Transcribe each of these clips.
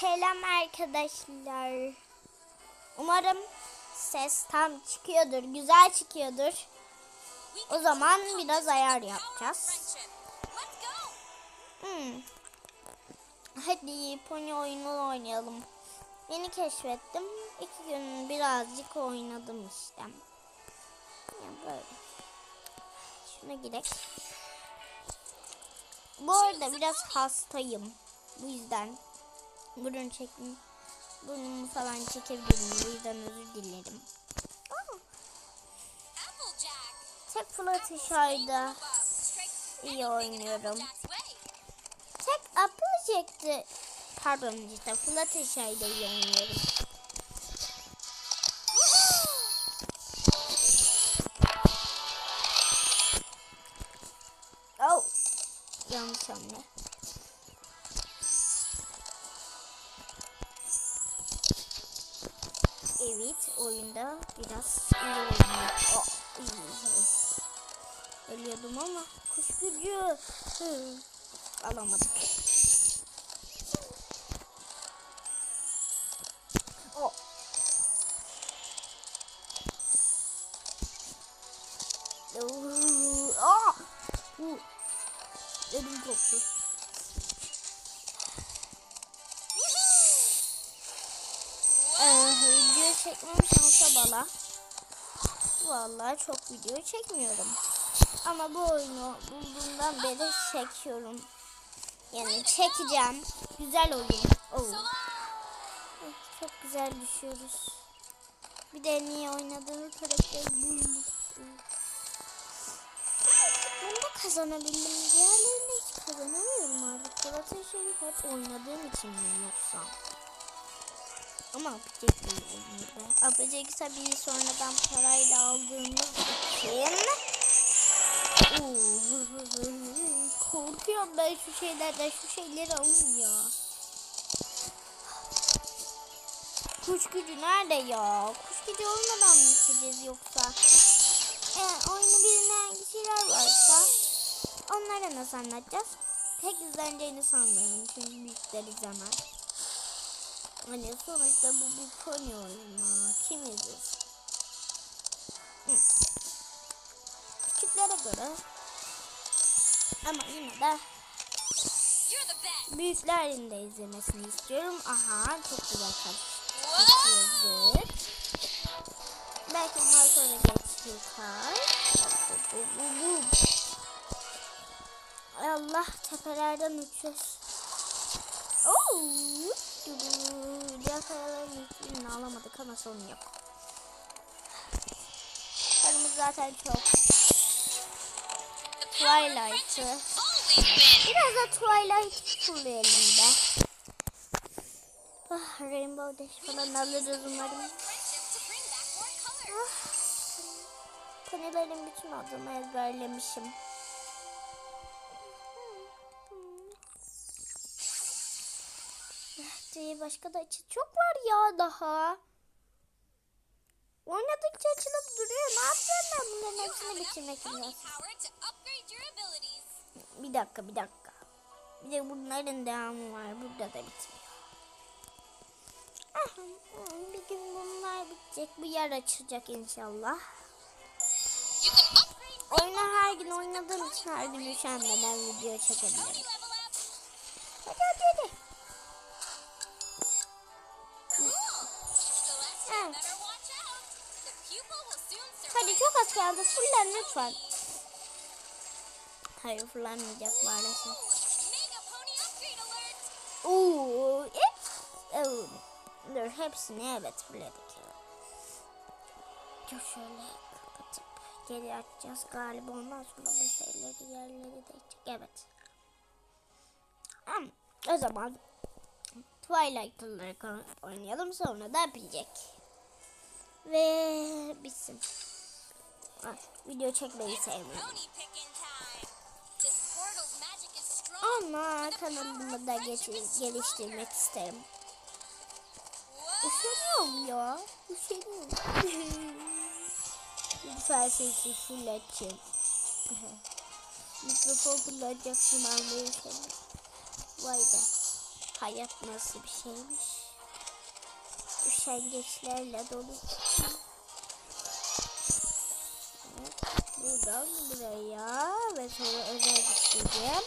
Selam arkadaşlar. Umarım ses tam çıkıyordur, güzel çıkıyordur. O zaman biraz ayar yapacağız. Hmm. Hadi pony oyunu oynayalım. Yeni keşfettim. İki gün birazcık oynadım işte. Yani böyle. Şuna gidelim. Bu arada biraz hastayım. Bu yüzden burun çekim burnumu falan çekebilirim. Bu yüzden özür dilerim. Tek Fluttershy'da iyi oynuyorum. Tek Applejack'te pardon işte Fluttershy'da iyi oynuyorum. Oh. Yanlış hamle. Biraz. Oh. Ölüyordum ama kuş gücü. Alamadık. Şansa bala. Vallahi çok video çekmiyorum. Ama bu oyunu bulduğumdan beri çekiyorum. Yani çekeceğim. Güzel oyun. Oo. Eh, Çok güzel düşüyoruz. Bir de niye oynadığım karakter buymuş. Bunda kazanabildim. Diğerlerinde hiç kazanamıyorum artık. Polat'ın şeyi hep oynadığım için mi yoksa? Ama oynuyor be. Apacak tabii sonradan parayla aldığımız için. Korkuyorum ben şu şeylerden. Şu şeyleri alın ya. Kuş gücü nerede ya? Kuş gücü olmadan mı içeceğiz yoksa? Eğer oyunu bilmeyen kişiler varsa onlara nasıl anlatacağız? Pek izleneceğini sanmıyorum çünkü büyükler izlemez. Hani sonuçta bu bir pony oyunu. Kim izler? Hı. Küçüklere göre ama yine de büyüklerin de izlemesini istiyorum. Aha çok güzel kaçırdık. Belki bundan sonra geç çıkar. Bu, bu, bu, bu. Ay Allah tepelerden uçuyoruz. Oo. Diğer kayaların hiçbirini alamadık ama sorun yok. Paramız zaten çok. Twilight'ı. Biraz da Twilight fulleyelim de. Ah, Rainbow Dash falan alırız umarım. Ah, Ponilerin bütün adını ezberlemişim. Diye başka da açı çok var ya daha. Oynadıkça açılıp duruyor. Ne yapacağım ben bunların hepsini bitirmek için? Bir dakika bir dakika. Bir de bunların devamı var. Burada da bitmiyor. Bir gün bunlar bitecek. Bu yer açılacak inşallah. Oyunu her gün oynadığım için her gün üşenmeden video çekebilirim. Hadi çok az kaldı. Fullen lütfen. Hayır fullenmeyecek maalesef. Oo, hep, dur hepsini evet fulledik. Dur şöyle kapatıp geri açacağız galiba ondan sonra bu şeyleri yerleri değecek. Evet. Tamam. O zaman Twilight oynayalım sonra da bitecek. Ve bitsin. Video çekmeyi sevmiyorum. Ama kanalımı da geliştirmek isterim. Üşeniyorum ya. Üşeniyorum. Lütfen sesi fulletçim. Mikrofon kullanacaksın anlayışım. Vay be. Hayat nasıl bir şeymiş. Üşengeçlerle dolu. Evet, buradan buraya ve sonra özel güç diyeceğim.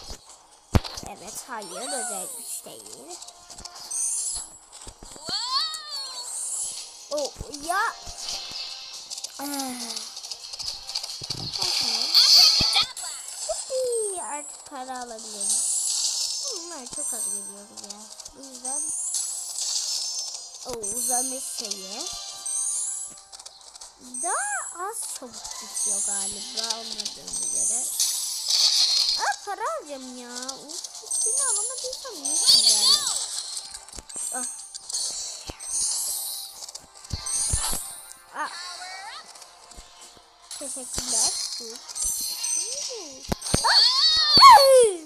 Evet hayır özel güç değil. O ya. Ah. Artık para alabilirim. Bunlar çok az geliyor ya. Bu yüzden o uzamış şeyi daha az çabuk bitiyor galiba anladığım göre. Aa para alacağım ya. Uf, hiçbirini alamadıysam ne güzel. Ah. Ah. Teşekkürler. Hmm. Ah! Ay!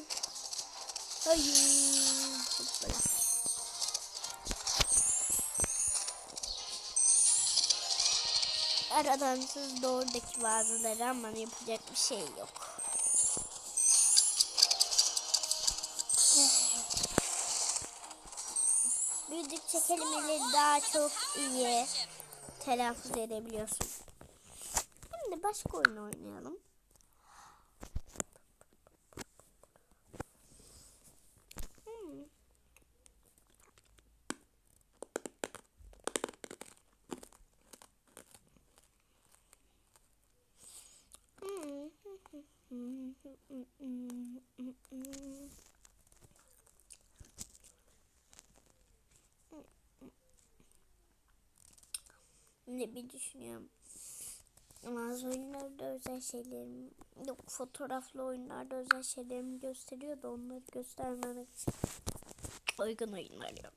Hayır. Hoppala. Aradan siz doğrudaki bazıları ama yapacak bir şey yok. Büyüdükçe kelimeleri daha çok iyi telaffuz edebiliyorsun. Şimdi başka oyun oynayalım. Hmm. Ne bir düşünüyorum. Bazı oyunlarda özel şeylerim yok fotoğraflı oyunlarda özel şeylerimi gösteriyor da onları göstermemek için uygun oyun arıyorum.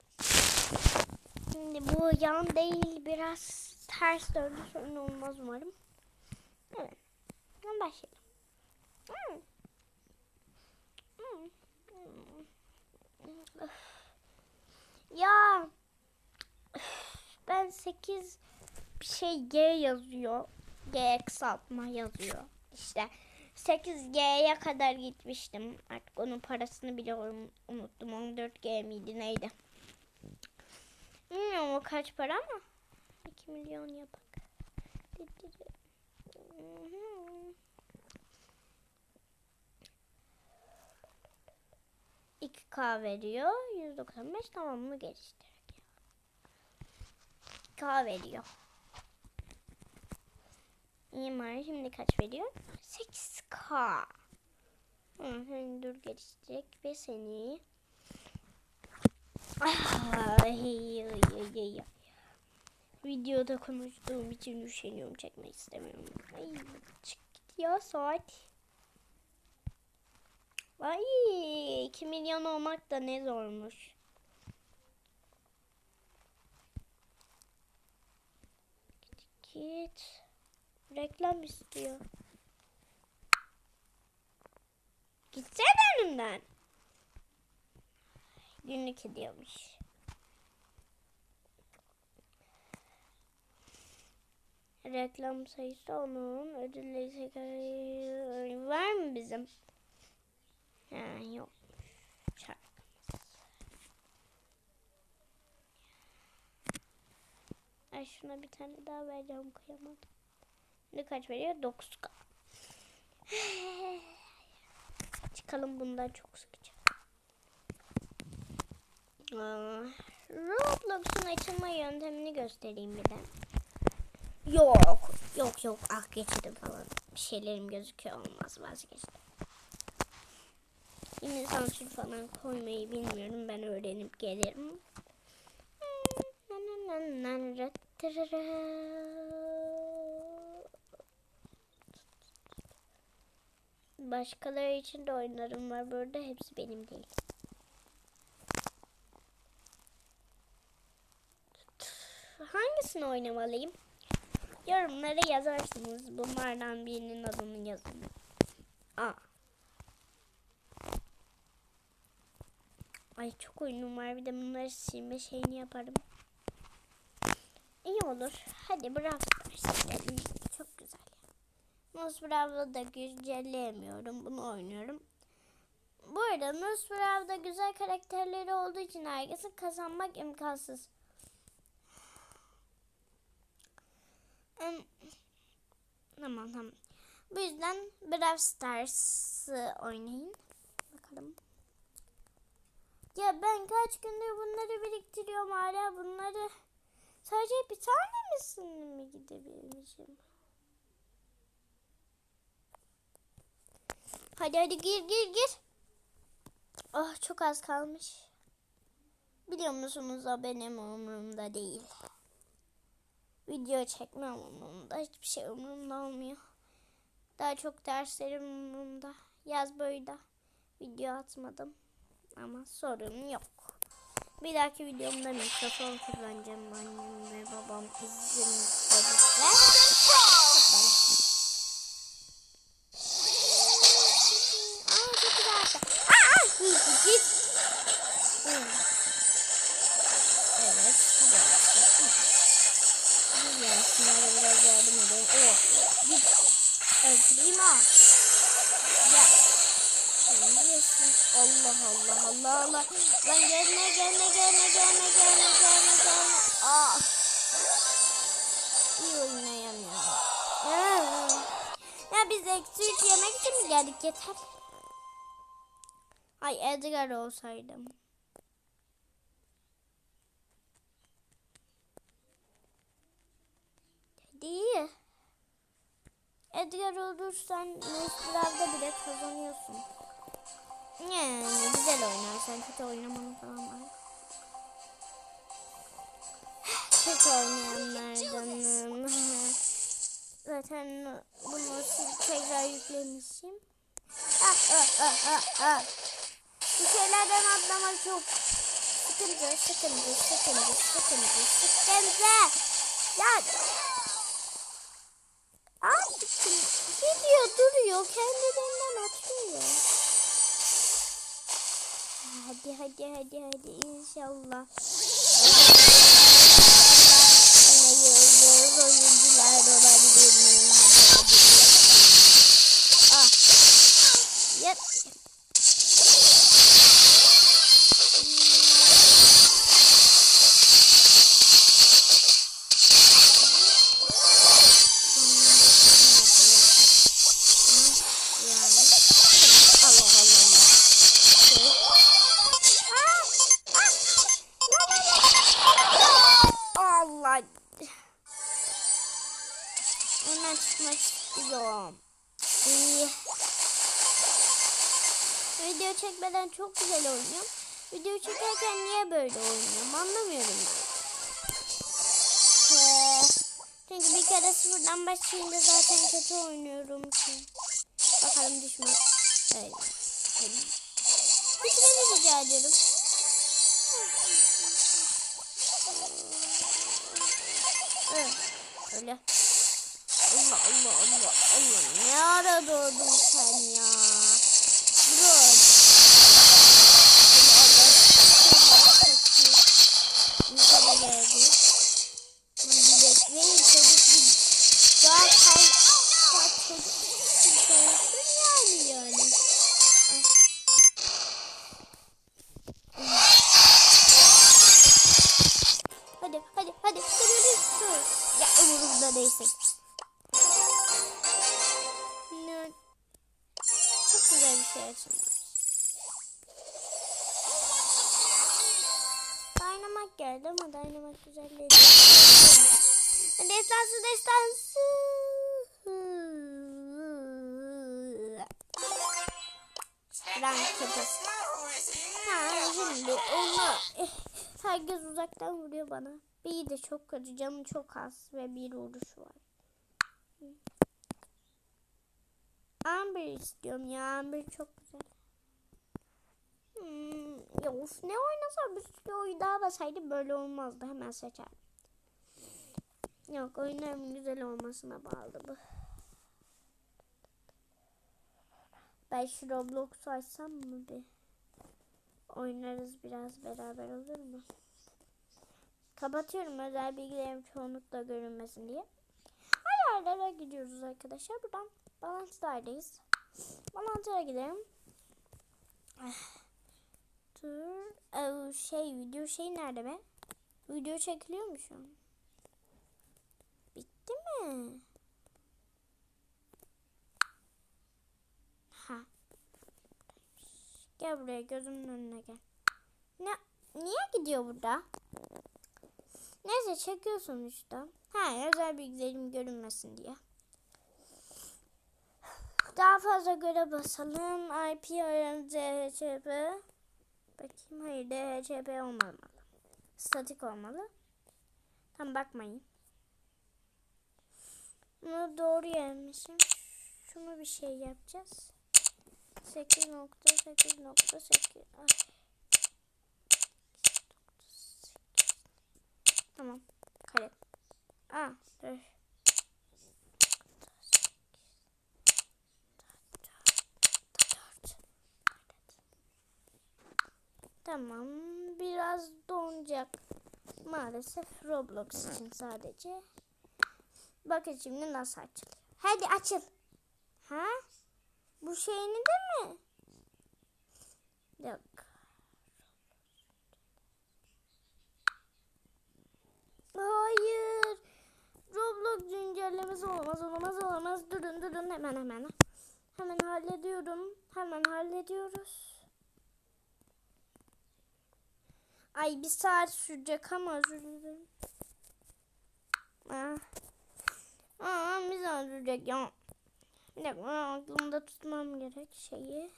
Şimdi bu yan değil biraz ters döndü sorun olmaz umarım. Evet. Başlayalım. Hmm. Hmm. Hmm. Öf. Ya ben 8 bir şey G yazıyor. G kısaltma yazıyor. İşte 8G'ye kadar gitmiştim. Artık onun parasını bile un- unuttum. 14G miydi neydi? Bilmiyorum o kaç para ama 2 milyon yapak. 2K veriyor. 195 tamamını geliştir. K veriyor. İmar şimdi kaç veriyor? 8K. Hı, dur geliştirecek ve seni Ay, ay, ay, ay. Videoda konuştuğum için üşeniyorum çekmek istemiyorum. Ay, çık ya saat. Ay 2 milyon olmak da ne zormuş. Git. Reklam istiyor. Gitsene önümden. Günlük ediyormuş. Reklam sayısı onun. Ödülleri tekrar var mı bizim? Ha yok. Şarkımız. Ay şuna bir tane daha vereceğim kıyamadım. Ne kaç veriyor? 9k. Çıkalım bundan çok sıkıcı. Roblox'un açılma yöntemini göstereyim bir de. Yok. Yok yok. Ah geçirdim falan. Bir şeylerim gözüküyor olmaz vazgeçtim. Yine sansür falan koymayı bilmiyorum. Ben öğrenip gelirim. Başkaları için de oyunlarım var burada. Hepsi benim değil. Hangisini oynamalıyım? Yorumlara yazarsınız. Bunlardan birinin adını yazın. Aa. Ay çok oyunum var. Bir de bunları silme şeyini yaparım. İyi olur. Hadi Brawl Stars gidelim. Çok güzel. Mouse Brawl'ı da güncelleyemiyorum. Bunu oynuyorum. Bu arada Nosferatu'da güzel karakterleri olduğu için herkesin kazanmak imkansız. Tamam tamam. Bu yüzden Brawl Stars'ı oynayın. Ya ben kaç gündür bunları biriktiriyorum hala bunları. Sadece bir tane misini mi gidebilmişim? Hadi hadi gir gir gir. Oh çok az kalmış. Biliyor musunuz o benim umurumda değil. Video çekmem umurumda. Hiçbir şey umurumda olmuyor. Daha çok derslerim umurumda. Yaz boyu video atmadım. Ama sorun yok. Bir dahaki videomda mikrofon kullanacağım. Annem ve babam izin verirse. Bakalım. Aa çok güzel. Aa, git git. Hı. Evet. Hadi artık. Dur ya. Şunlara biraz yardım edelim. Oh. Git. Öldüreyim ha. Ya. Allah Allah Allah Allah. Lan gelme gelme gelme gelme gelme gelme gelme. Aa. İyi oynayamıyorum. Ya biz eksi üç yemek için mi geldik yeter. Ay Edgar olsaydım. Hadi. Edgar olursan Nesliler'de bile kazanıyorsun. Yani güzel oynarsan kötü oynamanı falan var. Kötü oynayanlardanım. Zaten bunu tekrar yüklemişim. Ah, ah, ah, ah, ah. Bu şeylerden atlamak çok sıkıntı, sıkıntı, sıkıntı, sıkıntı, sıkıntı. Ya Artık gidiyor duruyor kendilerinden atıyor. Hadi hadi hadi hadi inşallah. Video çekmeden çok güzel oynuyorum. Video çekerken niye böyle oynuyorum anlamıyorum ben. Ee, çünkü bir kere sıfırdan başlayınca zaten kötü oynuyorum ki. Bakalım düşme. Öyle. Öyle. Bitiremi rica ediyorum. Evet. Öyle. Allah Allah Allah Allah. Ne ara doğdun sen ya? Dur. Destansı destansı. Rank köpesi. Ha şimdi onu herkes uzaktan vuruyor bana. Bir de çok kötü canım çok az ve bir vuruş var. Amber istiyorum ya Amber çok güzel. Hmm, ya of ne oynasam bir sürü oyun daha basaydım böyle olmazdı hemen seçerdim. Yok oyunların güzel olmasına bağlı bu. Ben şu Roblox'u açsam mı bir? Oynarız biraz beraber olur mu? Kapatıyorum özel bilgilerim çoğunlukla görünmesin diye. Ayarlara gidiyoruz arkadaşlar. Buradan Balance'dayız. Balance'a gidelim. Dur. Ee, şey video şey nerede be? Video çekiliyor mu şu an? Ha. Gel buraya gözümün önüne gel. Ne? Niye gidiyor burada? Neyse çekiyor sonuçta. Ha özel bilgilerim görünmesin diye. Daha fazla göre basalım. IP aranız DHCP. Bakayım hayır DHCP olmamalı. Statik olmalı. Tam bakmayın. Bunu doğru yermişim. Şunu bir şey yapacağız. 8.8.8 Ay. Tamam. Kare. Aa, dur. Tamam. Biraz donacak. Maalesef Roblox için sadece. Bakın şimdi nasıl açılıyor. Hadi açıl. Ha? Bu şeyini de mi? Yok. Hayır. Roblox güncellemesi olamaz olamaz olamaz. Durun durun hemen hemen. Hemen hallediyorum. Hemen hallediyoruz. Ay bir saat sürecek ama özür dilerim. Ah. Aa, bir saat sürecek ya. Bir dakika aklımda tutmam gerek şeyi.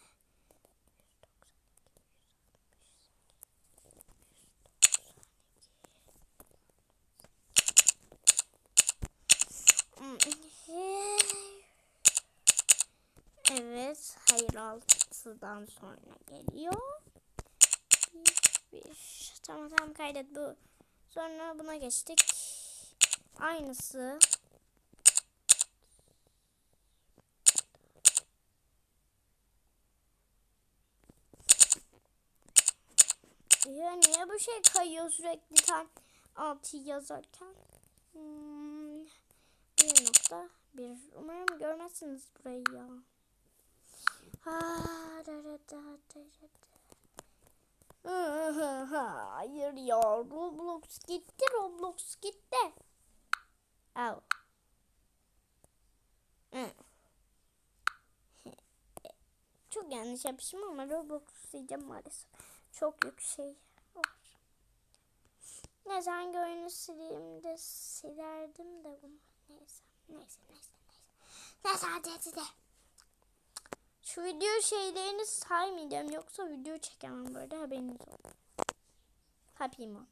Evet, hayır altıdan sonra geliyor. Tamam tamam kaydet bu. Sonra buna geçtik. Aynısı. Ya niye bu şey kayıyor sürekli tam altı yazarken? Hmm, bir nokta bir. Umarım görmezsiniz burayı ya. Ha, da, da, da, da, da. Hayır ya Roblox gitti Roblox gitti. Hı. Çok yanlış yapmışım ama Roblox diyeceğim maalesef. Çok yük şey var. Neyse hangi sileyim de silerdim de bunu. Neyse neyse neyse neyse. Neyse hadi de. Şu video şeylerini saymayacağım yoksa video çekemem böyle haberiniz olsun. Happy mod.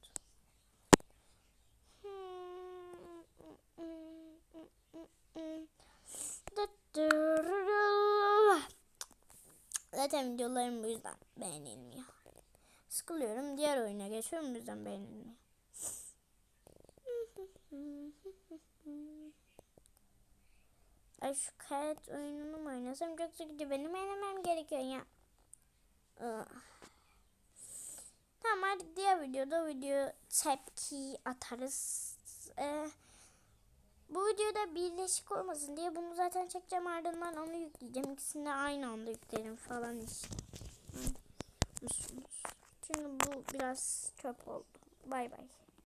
Zaten videolarım bu yüzden beğenilmiyor. Sıkılıyorum. Diğer oyuna geçiyorum. Bu yüzden beğenilmiyor. Ay şu kayıt oyununu mu oynasam çok sıkıcı. Benim oynamam gerekiyor ya. Tamam artık diğer videoda video tepki atarız. Ee, bu videoda birleşik olmasın diye bunu zaten çekeceğim ardından onu yükleyeceğim. İkisini de aynı anda yüklerim falan işte. Musunuz? Çünkü bu biraz çöp oldu. Bay bay.